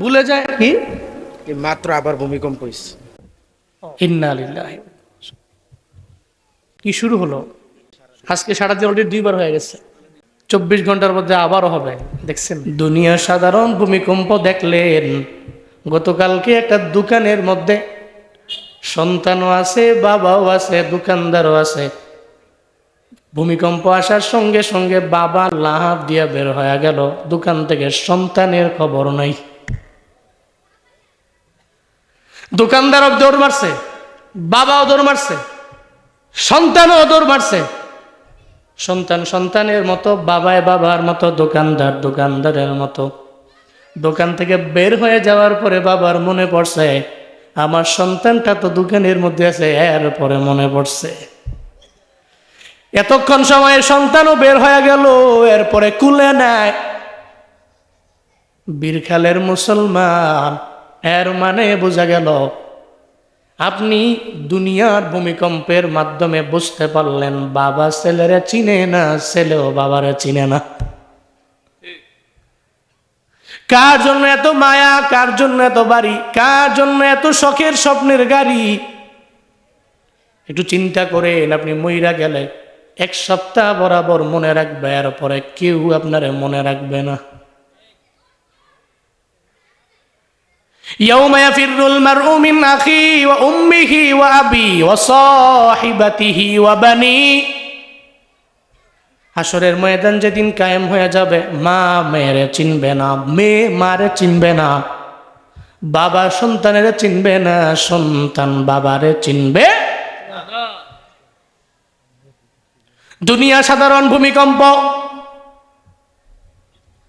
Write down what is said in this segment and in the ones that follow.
ভুলে যায় কি? মাত্র আবার ভূমিকম্প হয়েছে কি শুরু হলো? আজকে সারা দিন অলরেডি দুইবার হয়ে গেছে। চব্বিশ ঘণ্টার মধ্যে আবারও হবে দেখছেন? দুনিয়া সাধারণ ভূমিকম্প দেখলেন। গতকালকে একটা দোকানের মধ্যে সন্তানও আছে বাবাও আছে দোকানদারও আছে। ভূমিকম্প আসার সঙ্গে সঙ্গে বাবা লাহাব দিয়া বের হয়ে গেল। দোকান থেকে সন্তানের খবর নাই। দোকানদারও দৌড় মারছে, বাবাও দৌড় মারছে, সন্তানও দৌড় মারছে। সন্তান সন্তানের মতো, বাবায় বাবার মতো, দোকানদার দোকানদারের মতো। দোকান থেকে বের হয়ে যাওয়ার পরে বাবার মনে পড়ছে, আমার সন্তানটা তো দোকানের মধ্যে আছে, এর পরে মনে পড়ছে। এতক্ষণ সময়ে সন্তানও বের হয়ে গেল এরপরে কুলে নেয়। বীরখালের মুসলমান এর মানে বোঝা গেল, আপনি দুনিয়ার ভূমিকম্পের মাধ্যমে বুঝতে পারলেন, বাবা ছেলেরা চিনে না, ছেলেও বাবারা চিনে না। কার জন্য এত মায়া, কার জন্য এত বাড়ি, কার জন্য এত শখের স্বপ্নের গাড়ি? একটু চিন্তা করেন, আপনি মইরা গেলে এক সপ্তাহ বরাবর মনে রাখবে এর পরে কেউ আপনারে মনে রাখবে না। يوم يفر المرء من أخيه وأمه وأبيه وصاحبته وبنيه হাসরের ময়দান যেদিন কায়েম হয়ে যাবে মা মেয়েরে চিনবে না মেয়ে মারে চিনবে না বাবা সন্তানের চিনবে না সন্তান বাবারে চিনবে দুনিয়া সাধারণ ভূমিকম্প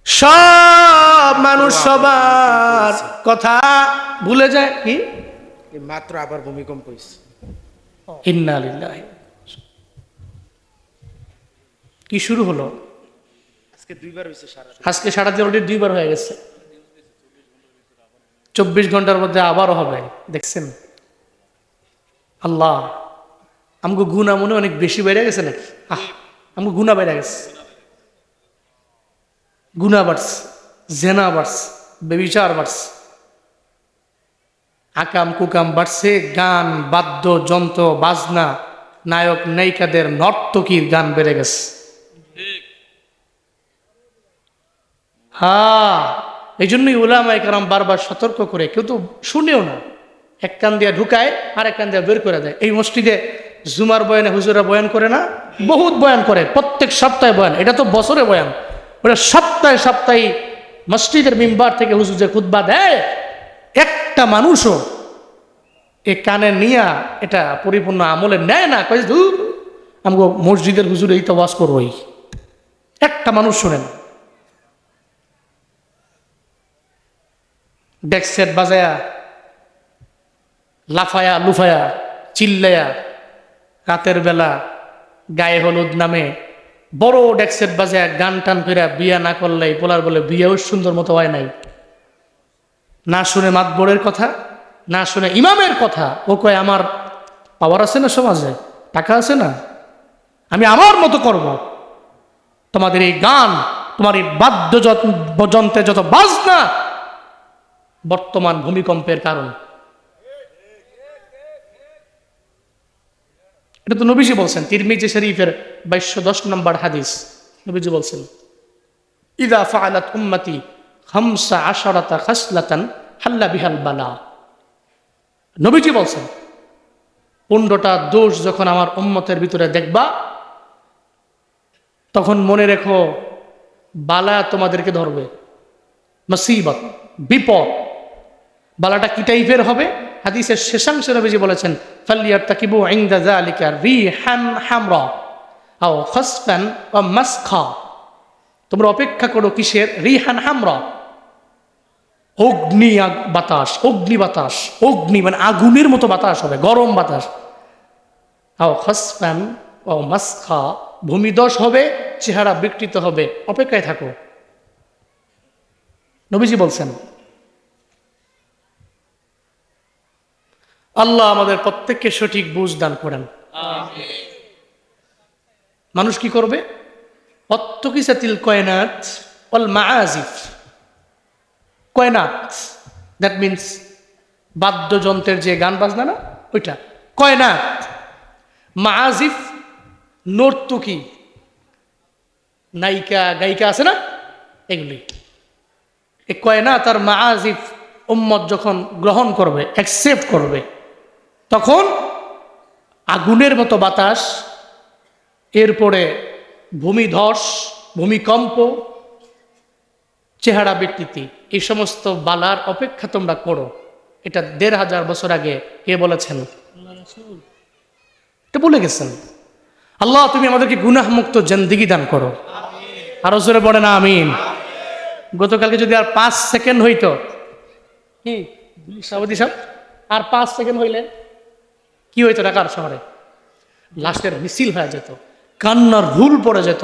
সব মানুষ সবার কথা ভুলে যায় কি? মাত্র আবার ভূমিকম্প হয়েছে ইন্না কি শুরু হলো? আজকে দুইবার হয়েছে সারা আজকে সারা দিন অলরেডি দুইবার হয়ে গেছে। চব্বিশ ঘণ্টার মধ্যে আবারও হবে দেখছেন? আল্লাহ আমাকে গুণা মনে অনেক বেশি বেড়ে গেছে নাকি? আহ আমাকে গুণা বেড়ে গেছে। গুণা বাড়ছে। জেনা বাড়ছে, বেবিচার বাড়ছে। আকাম কুকাম বাড়ছে, গান, বাদ্য, যন্ত্র, বাজনা, নায়ক, নায়িকাদের নর্তকীর গান বেড়ে গেছে। হ্যাঁ এই জন্যই উলামা একরাম বারবার সতর্ক করে, কেউ তো শুনেও না। এক কান দিয়ে ঢুকায় আর এক কান দিয়ে বের করে দেয়। এই মসজিদে জুমার বয়ানে হুজুরা বয়ান করে না? বহুত বয়ান করে, প্রত্যেক সপ্তাহে বয়ান। এটা তো বছরে বয়ান। ওটা সপ্তাহে সপ্তাহে মসজিদের মিম্বার থেকে হুজুর যে খুদ্া দেয়, একটা মানুষও এ কানে নিয়া এটা পরিপূর্ণ আমলে নেয় না, কয়ে দূর আমাকে মসজিদের হুজুর এই তো ওয়াজ করবোই। একটা মানুষ শোনেন ডেক সেট বাজায়া, লাফায়া, লুফায়া, চিল্লায়া, রাতের বেলা গায়ে হলুদ নামে বড় ডেকসেট বাজায়া গান টান ফেরা বিয়া না করলে বলার বলে বিয়েও সুন্দর মতো হয় নাই। না শুনে মাতবরের কথা, না শুনে ইমামের কথা। ও কয়, আমার পাওয়ার আছে না সমাজে? টাকা আছে না? আমি আমার মতো করব। তোমাদের এই গান, তোমার এই বাদ্য যন্ত্রে যত বাজনা, বর্তমান ভূমিকম্পের কারণ। এটা তো নবীজি বলছেন, তিরমিজি শরীফের বাইশশো দশ নম্বর হাদিস। নবীজি বলছেন, ইদা ফাআলাত উম্মতি খামসা আশারাতা খাসলাতান হাল্লা বিহাল বালা। নবীজি বলছেন, পনেরোটা দোষ যখন আমার উম্মতের ভিতরে দেখবা, তখন মনে রেখো, বালা তোমাদেরকে ধরবে। মুসিবত, বিপদ, বালাটা কি টাইপের হবে? হাদিসের শেষাংশে নবীজি বলেছেন ফাল্লিয়ার তাকিবু ইংদা জালিকা রিহান হামরা আও খসফান ও মাসখা। তোমরা অপেক্ষা করো কিসের? রিহান হামরা। অগ্নি বাতাস অগ্নি বাতাস, অগ্নি মানে আগুনের মতো বাতাস হবে, গরম বাতাস। আও খসফান ও মাসখা, ভূমিদশ হবে, চেহারা বিকৃত হবে। অপেক্ষায় থাকো। নবীজি বলছেন আল্লাহ আমাদের প্রত্যেককে সঠিক বুঝ দান করেন। মানুষ কি করবে? অত্তকিসাতিল কয়নাত অল মাআজিফ। কয়না দ্যাট মিন্স বাদ্যযন্ত্রের যে গান বাজনা না ওইটা। কয়না মাজিফ নর্তুকি। নায়িকা গায়িকা আছে না? এগুলি। এ কয়না তার মাজিফ উম্মত যখন গ্রহণ করবে অ্যাকসেপ্ট করবে তখন আগুনের মতো বাতাস, এরপরে ভূমিধস, ভূমিকম্প, চেহারা বিকৃতি, এই সমস্ত বালার অপেক্ষা তোমরা করো। এটা দেড় হাজার বছর আগে কে বলেছেন? এটা বলে গেছেন। আল্লাহ, তুমি আমাদেরকে গুনাহমুক্ত জেন্দিগি দান করো। আরও জোরে পড়ে না আমিন। গতকালকে যদি আর পাঁচ সেকেন্ড হইতো, কি? সাবধি সাহেব, আর পাঁচ সেকেন্ড হইলে? কি হইতো ঢাকার শহরে? লাশের মিছিল হয়ে যেত, কান্নার ভুল পড়ে যেত।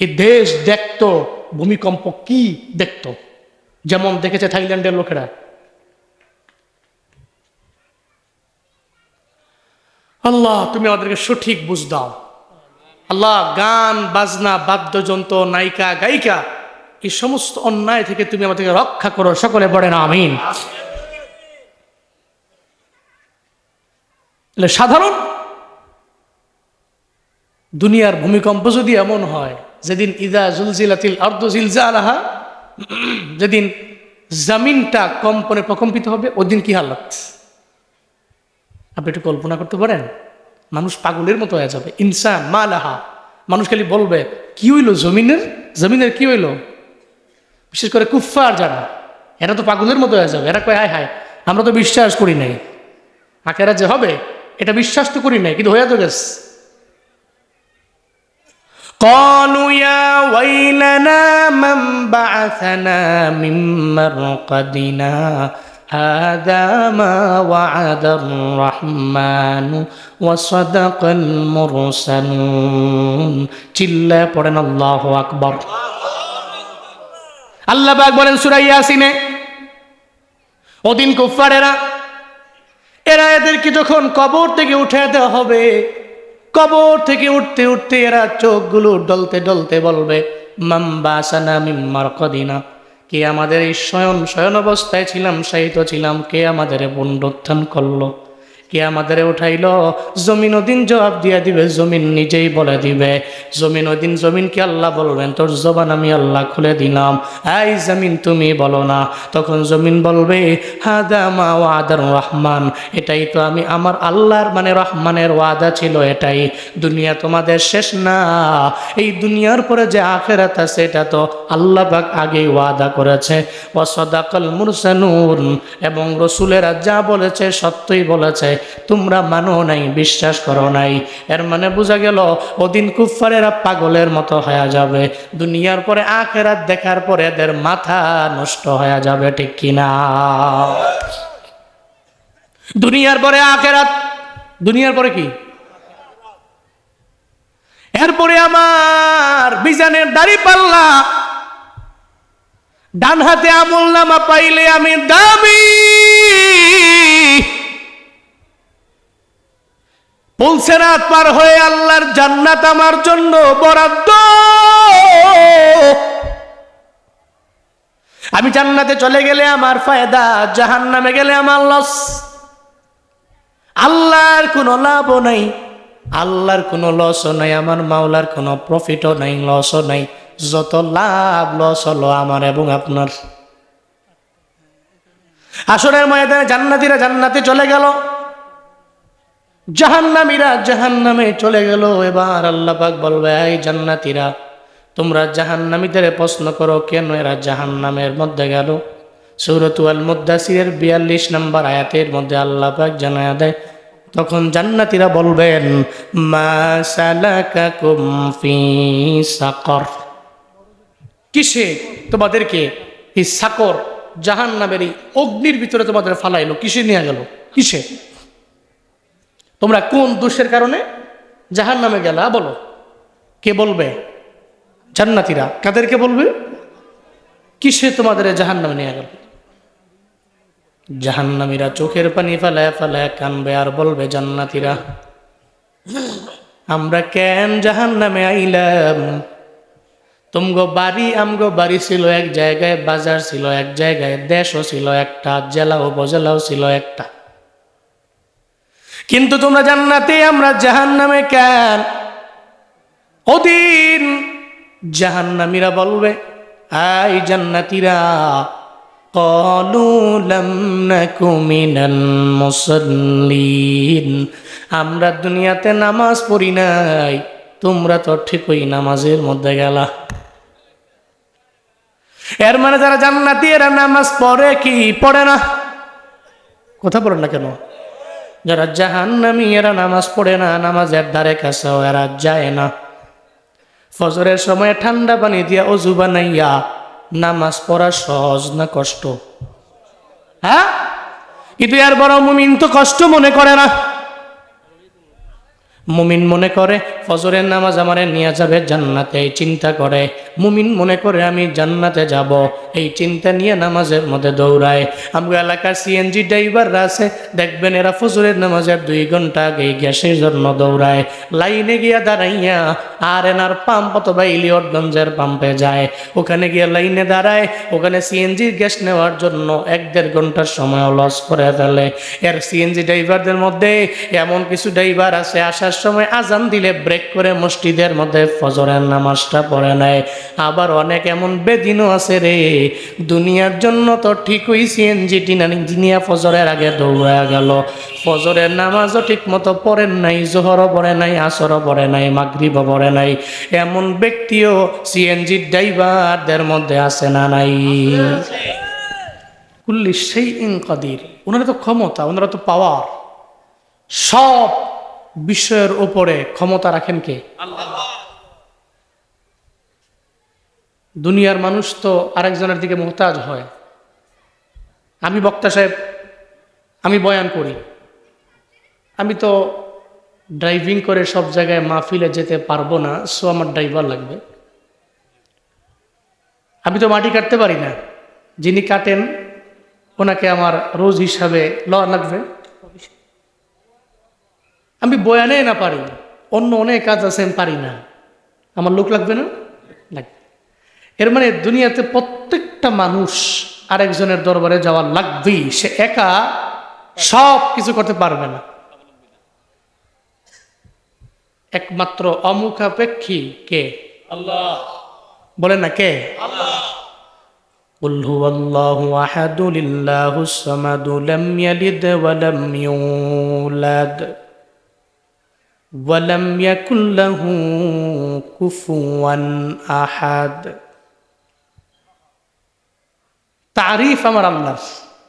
এই দেশ দেখতো, ভূমিকম্প কি দেখতো? যেমন দেখেছে থাইল্যান্ডের লোকেরা। আল্লাহ, তুমি আমাদেরকে সঠিক বুঝ দাও। আল্লাহ, গান, বাজনা, বাদ্যযন্ত্র, নায়িকা, গায়িকা, এই সমস্ত অন্যায় থেকে তুমি আমাদেরকে রক্ষা করো। সকলে পড়ে না আমিন। তাহলে সাধারণ দুনিয়ার ভূমিকম্প যদি এমন হয়, যেদিন ইদা জুলজিলাতিল আর্দ জিলজালাহা, যেদিন জামিনটা কম্পনে প্রকম্পিত হবে, ওদিন কি হালত আপনি একটু কল্পনা করতে পারেন? মানুষ পাগলের মতো হয়ে যাবে। ইনসান, মালাহা। মানুষ খালি বলবে, কি হইল জমিনের? জমিনের কি হইল? বিশেষ করে কুফফার যারা, এরা তো পাগলের মতো হয়ে যাবে। এরা কয়, হায় হায়, আমরা তো বিশ্বাস করি নাই। আখেরা যে হবে এটা বিশ্বাস তো করি নাই কিন্তু হয়ে তো গেছে قالوا يا ويلنا من بعثنا من مرقدنا هذا ما وعد الرحمن وصدق المرسلون চিল্লা পড়েন আল্লাহ আকবর আল্লাহ পাক বলেন সূরা ইয়াসিনে ওদিন কুফারেরা এরা এদেরকে যখন কবর থেকে উঠে দেওয়া হবে, কবর থেকে উঠতে উঠতে এরা চোখগুলো ডলতে ডলতে বলবে মাম্বাসানা কে আমাদের এই শয়ন শয়ন অবস্থায় ছিলাম শায়িত ছিলাম, কে আমাদের পুনরুত্থান করল? কে আমাদের উঠাইল, জমিন ওদিন জবাব দিয়ে দিবে, জমিন নিজেই বলে দিবে। জমিন ওদিন জমিনকে আল্লাহ বলবেন? তোর জবান আমি আল্লাহ খুলে দিলাম। এই জমিন তুমি বলো না। তখন জমিন বলবে, হাদা মা ওয়াদার রহমান। এটাই তো আমি আমার আল্লাহর মানে রহমানের ওয়াদা ছিল এটাই। দুনিয়া তোমাদের শেষ না। এই দুনিয়ার পরে যে আখেরাত আছে, এটা তো আল্লাহ পাক আগেই ওয়াদা করেছে। ওয়াসদাকাল মুরসানুন এবং রসুলেরা যা বলেছে, সত্যই বলেছে। তোমরা মানো নাই, বিশ্বাস করো নাই। এর মানে বোঝা গেল, ওদিন কুফারেরা পাগলের মতো হয়ে যাবে। দুনিয়ার পরে আখেরাত দেখার পরে এদের মাথা নষ্ট হয়ে যাবে, ঠিক কিনা দুনিয়ার পরে আখেরাত, দুনিয়ার পরে কি? এরপরে আমার বিজানের দাড়ি পাল্লা ডান হাতে আমল নামা পাইলে আমি দামি। পুলসেরাত পার হয়ে আল্লাহর জান্নাত আমার জন্য বরাদ্দ। আমি জান্নাতে চলে গেলে আমার ফায়দা জাহান নামে গেলে আমার লস আল্লাহর কোনো লাভও নাই, আল্লাহর কোনো লসও নাই, আমার মাওলার কোনো প্রফিটও নাই লসও নাই। যত লাভ লস হলো আমার এবং আপনার। আসরের ময়দানে জান্নাতিরা জান্নাতে চলে গেল। জাহান্নামীরা জাহান্নামে চলে গেল। এবার আল্লাহ পাক বলবে, এই জান্নাতীরা, তোমরা জাহান্নামীদের প্রশ্ন করো, কেন এরা জাহান্নামের মধ্যে গেল? সৌরতুয়াল মুদাসিরের বিয়াল্লিশ নম্বর আয়াতের মধ্যে আল্লাহ পাক জানায়া দেয়, তখন জান্নাতীরা বলবেন সাকর। কিসে? তোমাদেরকে এই সাকর জাহান্নামের এই অগ্নির ভিতরে তোমাদের ফালাইলো, কিসে নিয়ে গেল? কিসে? তোমরা কোন দোষের কারণে জাহান নামে গেলা? বলো। কে বলবে? জান্নাতিরা। কাদেরকে বলবে? কিসে তোমাদের জাহান নামে নিয়ে গেল? জাহান্নামীরা চোখের পানি ফেলায় ফেলায় কানবে আর বলবে, জান্নাতিরা, আমরা কেন জাহান নামে আইলাম? তুমগো বাড়ি, আমগো বাড়ি ছিল এক জায়গায়, বাজার ছিল এক জায়গায়, দেশও ছিল একটা জেলা উপজেলাও ছিল একটা। কিন্তু তোমরা জান্নাতে, আমরা জাহান নামে কেন? অদিন জাহান নামীরা বলবে আই জান্নাতিরা আমরা দুনিয়াতে নামাজ পড়ি নাই, তোমরা তো ঠিকই নামাজের মধ্যে গেলা। এর মানে যারা জান্নাতি এরা নামাজ পড়ে কি পড়ে না? কথা বলেন না কেন? যারা নামি এরা নামাজ পড়ে না, নামাজের ধারে কাছেও এরা যায় না। ফজরের সময় ঠান্ডা পানি দিয়া অজু বানাইয়া নামাজ পড়া সহজ না কষ্ট? হ্যাঁ? কিন্তু এর বড় মুমিন তো কষ্ট মনে করে না। মুমিন মনে করে, ফজরের নামাজ আমারে নিয়ে যাবে জান্নাতে, এই চিন্তা করে। মুমিন মনে করে, আমি জান্নাতে যাব, এই চিন্তা নিয়ে নামাজের মধ্যে দৌড়ায়। আমগো এলাকার সিএনজি ড্রাইভাররা আছে, দেখবেন এরা ফজরের নামাজের দুই ঘণ্টা আগে গ্যাসের জন্য দৌড়ায়। লাইনে গিয়া দাঁড়াইয়া আর এনার পাম্প অথবা ইলিয়টগঞ্জের পাম্পে যায়। ওখানে গিয়ে লাইনে দাঁড়ায়, ওখানে সিএনজির গ্যাস নেওয়ার জন্য এক দেড় ঘণ্টার সময় লস করে ফেলে। এর সিএনজি ড্রাইভারদের মধ্যে এমন কিছু ড্রাইভার আছে, আসার সময় আজান দিলে ব্রেক করে মসজিদের মধ্যে ফজরের নামাজটা পড়ে নেয়। আবার অনেক এমন বেদিনও আছে রে। দুনিয়ার জন্য তো ঠিকই সিএনজি টিনানিয়া ফজরের আগে দৌড়া গেল। ফজরের নামাজও ঠিক মতো পড়েন নাই, জোহরও পড়ে নাই, আসরও পড়ে নাই, মাগরিবও পড়ে নাই। এমন ব্যক্তিও সিএনজি ড্রাইভারদের মধ্যে আছে না নাই? কুল্লি সেই ইন কাদির। ওনারা তো ক্ষমতা, ওনারা তো পাওয়ার সব বিষয়ের উপরে ক্ষমতা রাখেন কে? দুনিয়ার মানুষ তো আরেকজনের দিকে মোহতাজ হয়। আমি বক্তা সাহেব, আমি বয়ান করি। আমি তো ড্রাইভিং করে সব জায়গায় মাহফিলে যেতে পারব না, সো আমার ড্রাইভার লাগবে। আমি তো মাটি কাটতে পারি না। যিনি কাটেন, ওনাকে আমার রোজ হিসাবে ল লাগবে। আমি বয়ানে না পারি অন্য অনেক কাজ আছে আমি পারি না আমার লোক লাগবে না লাগবে এর মানে দুনিয়াতে প্রত্যেকটা মানুষ আরেকজনের দরবারে যাওয়া লাগবেই সে একা সব কিছু করতে পারবে না একমাত্র অমুখাপেক্ষী কে আল্লাহ বলেন না কে قل هو الله أحد لله الصمد لم يلد ولم يولد আল্লাহ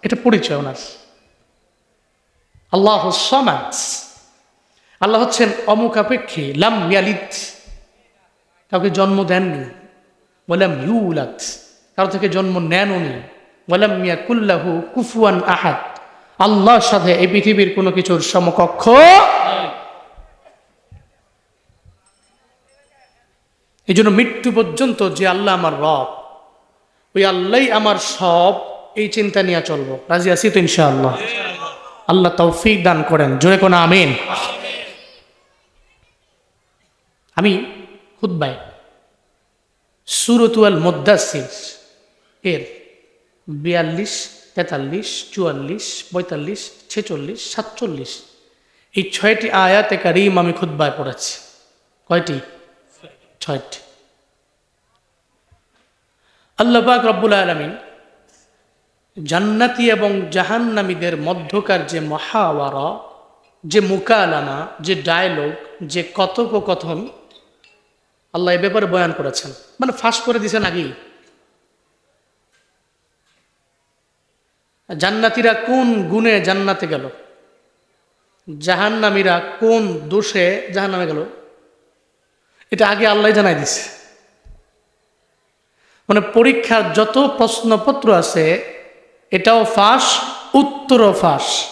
এটা পরিচয় ওনার। আল্লাহ সমাজ আল্লাহ হচ্ছেন অমুকাপেক্ষী লাম কাউকে জন্ম দেননি বলাম ইউলাদ। কারও থেকে জন্ম নেন উনি বলাম মিয়াকুল্লাহু কুফুয়ান আহাদ। আল্লাহর সাথে এই পৃথিবীর কোনো কিছুর সমকক্ষ এই জন্য মৃত্যু পর্যন্ত যে আল্লাহ আমার রব, ওই আল্লাহ আমার সব, এই চিন্তা নিয়ে চলবো। রাজি আছি তো ইনশাআল্লাহ? আল্লাহ তৌফিক দান করেন। জোরে কোনো আমিন? আমি খুদ্বায় সুরতুয়াল মোদ্দাসির এর বিয়াল্লিশ, তেতাল্লিশ, চুয়াল্লিশ, পঁয়তাল্লিশ, ছেচল্লিশ, সাতচল্লিশ, এই ছয়টি আয়াতে কারিম আমি খুদ্বায় পড়েছি। কয়টি? ছয়টি। আল্লাহ পাক রব্বুল আলমিন জান্নাতি এবং জাহান্নামীদের মধ্যকার যে মহাওয়ারা, যে মুকালামা, যে ডায়লগ যে কথোপকথন, আল্লাহ এ ব্যাপারে বয়ান করেছেন। মানে ফাঁস করে দিয়েছেন আগেই। জান্নাতিরা কোন গুণে জান্নাতে গেল? জাহান্নামীরা কোন দোষে জাহান্নামে গেল? এটা আগে আল্লাহ জানাই দিছে। মানে পরীক্ষার যত প্রশ্নপত্র আছে, এটাও ফাঁস, উত্তরও ফাঁস।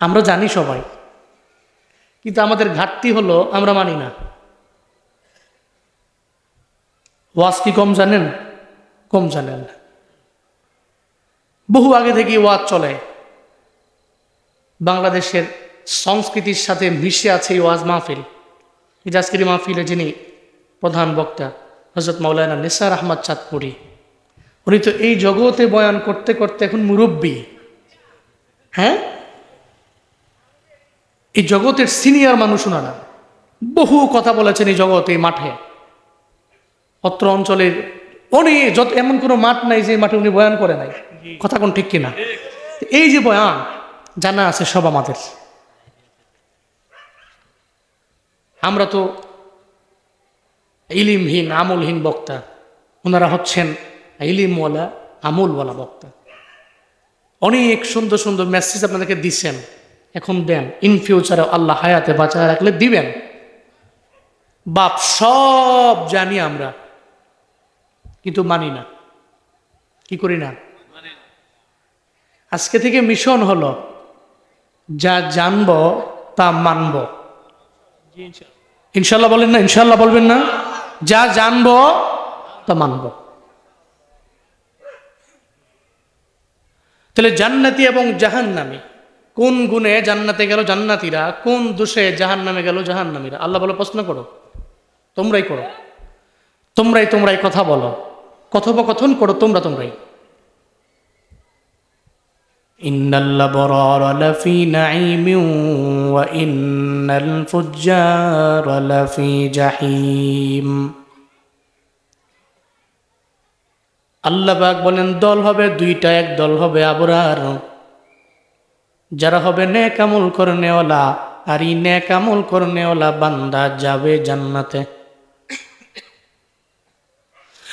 আমরা জানি সবাই। কিন্তু আমাদের ঘাটতি হলো আমরা মানি না। ওয়াজ কি কম জানেন? কম জানেন বহু আগে থেকে ওয়াজ চলে। বাংলাদেশের সংস্কৃতির সাথে মিশে আছে এই ওয়াজ মাহফিল। আজকের মাহফিলে যিনি প্রধান বক্তা হজরত মৌলানা নিসার আহমদ চাঁদপুরি উনি তো এই জগতে বয়ান করতে করতে এখন মুরব্বী। হ্যাঁ? এই জগতের সিনিয়র মানুষ ওনারা বহু কথা বলেছেন এই জগতে এই মাঠে। অত্র অঞ্চলের অনেক যত এমন কোনো মাঠ নাই যে মাঠে উনি বয়ান করে নাই। কথা কোন ঠিক কিনা? এই যে বয়ান জানা আছে সব আমাদের। আমরা তো ইলিমহীন, আমলহীন বক্তা। ওনারা হচ্ছেন ইলিমওয়ালা, আমলওয়ালা বক্তা। অনেক সুন্দর সুন্দর মেসেজ আপনাদেরকে দিচ্ছেন এখন দেন ইন ফিউচারে আল্লাহ হায়াতে বাঁচায় রাখলে দিবেন। বাপ সব জানি আমরা, কিন্তু মানি না। কি করি না? আজকে থেকে মিশন হলো, যা জানব তা মানব। ইনশাল্লাহ বলেন না, ইনশাল্লাহ বলবেন না। যা জানব, তা মানব। তাহলে জান্নাতি এবং জাহান্নামী, কোন গুণে জান্নাতে গেল জান্নাতিরা, কোন দোষে জাহান নামে গেল জাহান্নামীরা? আল্লাহ বলে, প্রশ্ন করো। তোমরাই করো। তোমরাই তোমরাই কথা বলো। কথোপকথন করো, তোমরা তোমরাই। إن الأبرار لفي نعيم وإن الفجار لفي جحيم আল্লাহ পাক বলেন দল হবে দুইটা এক দল হবে আবরার যারা হবে নেক আমল করনেওয়ালা আর ই নেক আমল করনেওয়ালা বান্দা যাবে জান্নাতে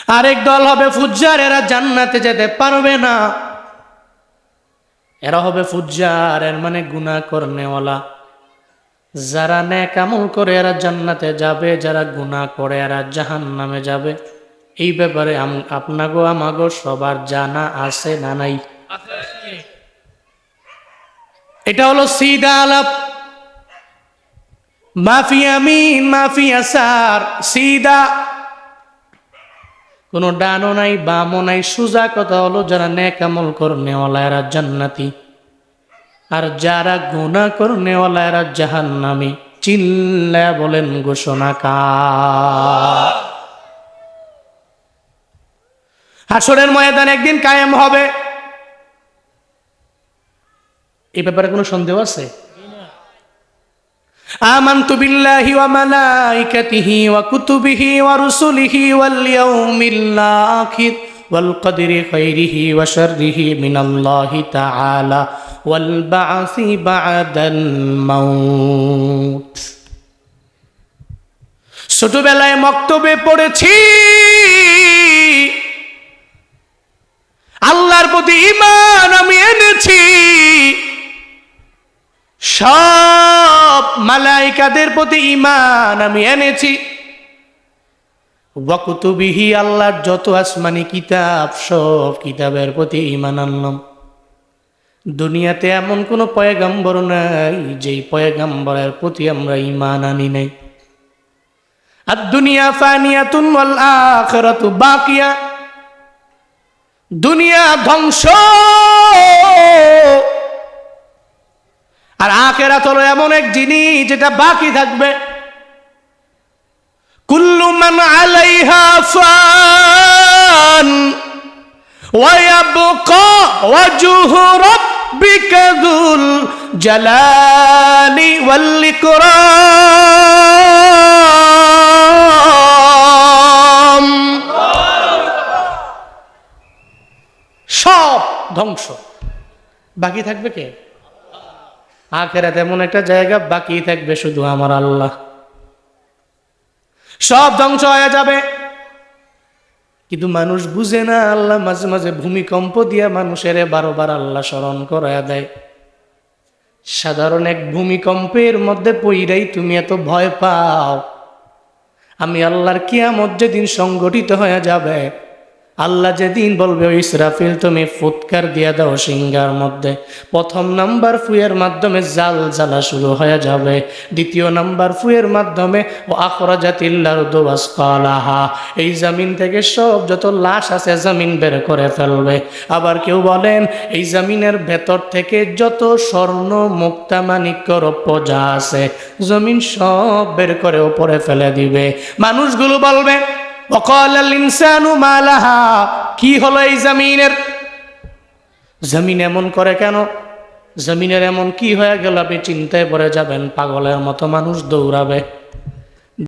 আরেক দল হবে ফুজ্জার এরা জান্নাতে যেতে পারবে না এরা হবে ফুজ্জার, এর মানে গুনাহ করনেওয়ালা যারা নেক আমল করে, এরা জান্নাতে যাবে। যারা গুনাহ করে, এরা জাহান নামে যাবে। এই ব্যাপারে আপনাগো, আমাগো সবার জানা আছে না নাই? এটা হলো সিদা আলাপ। মাফি আমিন মাফি আসার। সিদা কোনো ডানও নাই, বামও নাই, সুজা কথা হলো যারা নেক আমল করনেওয়ালা, এরা জান্নাতি। আর যারা গুনাহ করনেওয়ালা, এরা জাহান্নামি। চিল্লা বলেন ঘোষণা কা হাসরের ময়দান একদিন কায়েম হবে। এই ব্যাপারে কোনো সন্দেহ আছে? آمنت بالله وملائكته وكتبه ورسله واليوم الآخر والقدر خيره وشره من الله تعالى والبعث بعد الموت ছোটবেলায় মক্তবে পড়েছি আল্লাহর প্রতি ইমান আমি এনেছি সব মালাইকাদের প্রতি ইমান আমি এনেছি। ওয়াকুতুবিহি আল্লাহর যত আসমানি কিতাব, সব কিতাবের প্রতি ইমান আনলাম। দুনিয়াতে এমন কোনো পয়গাম্বর নাই, যেই পয়গাম্বরের প্রতি আমরা ইমান আনি নাই। আর দুনিয়া ফানিয়াতুন ওয়াল আখিরাতু বাকিয়া। দুনিয়া ধ্বংস! আর আখেরাত হলো এমন এক জিনিস যেটা বাকি থাকবে। কুল্লু মান আলাইহা ফান ওয়ায়াবকা ওয়াজহু রাব্বিকা যুল জালালি ওয়াল ইকরাম। সব ধ্বংস। বাকি থাকবে কে? আখেরাত এমন একটা জায়গা বাকি থাকবে শুধু আমার আল্লাহ। সব ধ্বংস হয়ে যাবে। কিন্তু মানুষ বুঝে না, আল্লাহ মাঝে মাঝে ভূমিকম্প দিয়া মানুষের বারবার আল্লাহ স্মরণ করায়া দেয়। সাধারণ এক ভূমিকম্পের মধ্যে পইরাই তুমি এত ভয় পাও। আমি আল্লাহর কিয়ামত যেদিন সংগঠিত হয়ে যাবে আল্লাহ যেদিন বলবে "ও ইসরাফিল, তুমি ফুৎকার দিয়া দাও সিঙ্গার মধ্যে। প্রথম নাম্বার ফুয়ের মাধ্যমে জাল জ্বালা শুরু হয়ে যাবে। দ্বিতীয় নাম্বার ফুয়ের মাধ্যমে ও আখরা জাতিল্লার দোবাস কালাহা এই জামিন থেকে সব যত লাশ আছে, জামিন বের করে ফেলবে। আবার কেউ বলেন, এই জামিনের ভেতর থেকে যত স্বর্ণ, মুক্তা মানিক্য যা আছে, জমিন সব বের করে ওপরে ফেলে দিবে। মানুষগুলো বলবে وقال الإنسان ما لها কি হলো এই জমিনের জমিন এমন করে কেন জমিনের এমন কি হয়ে গেল আপনি চিন্তায় পড়ে যাবেন পাগলের মতো মানুষ দৌড়াবে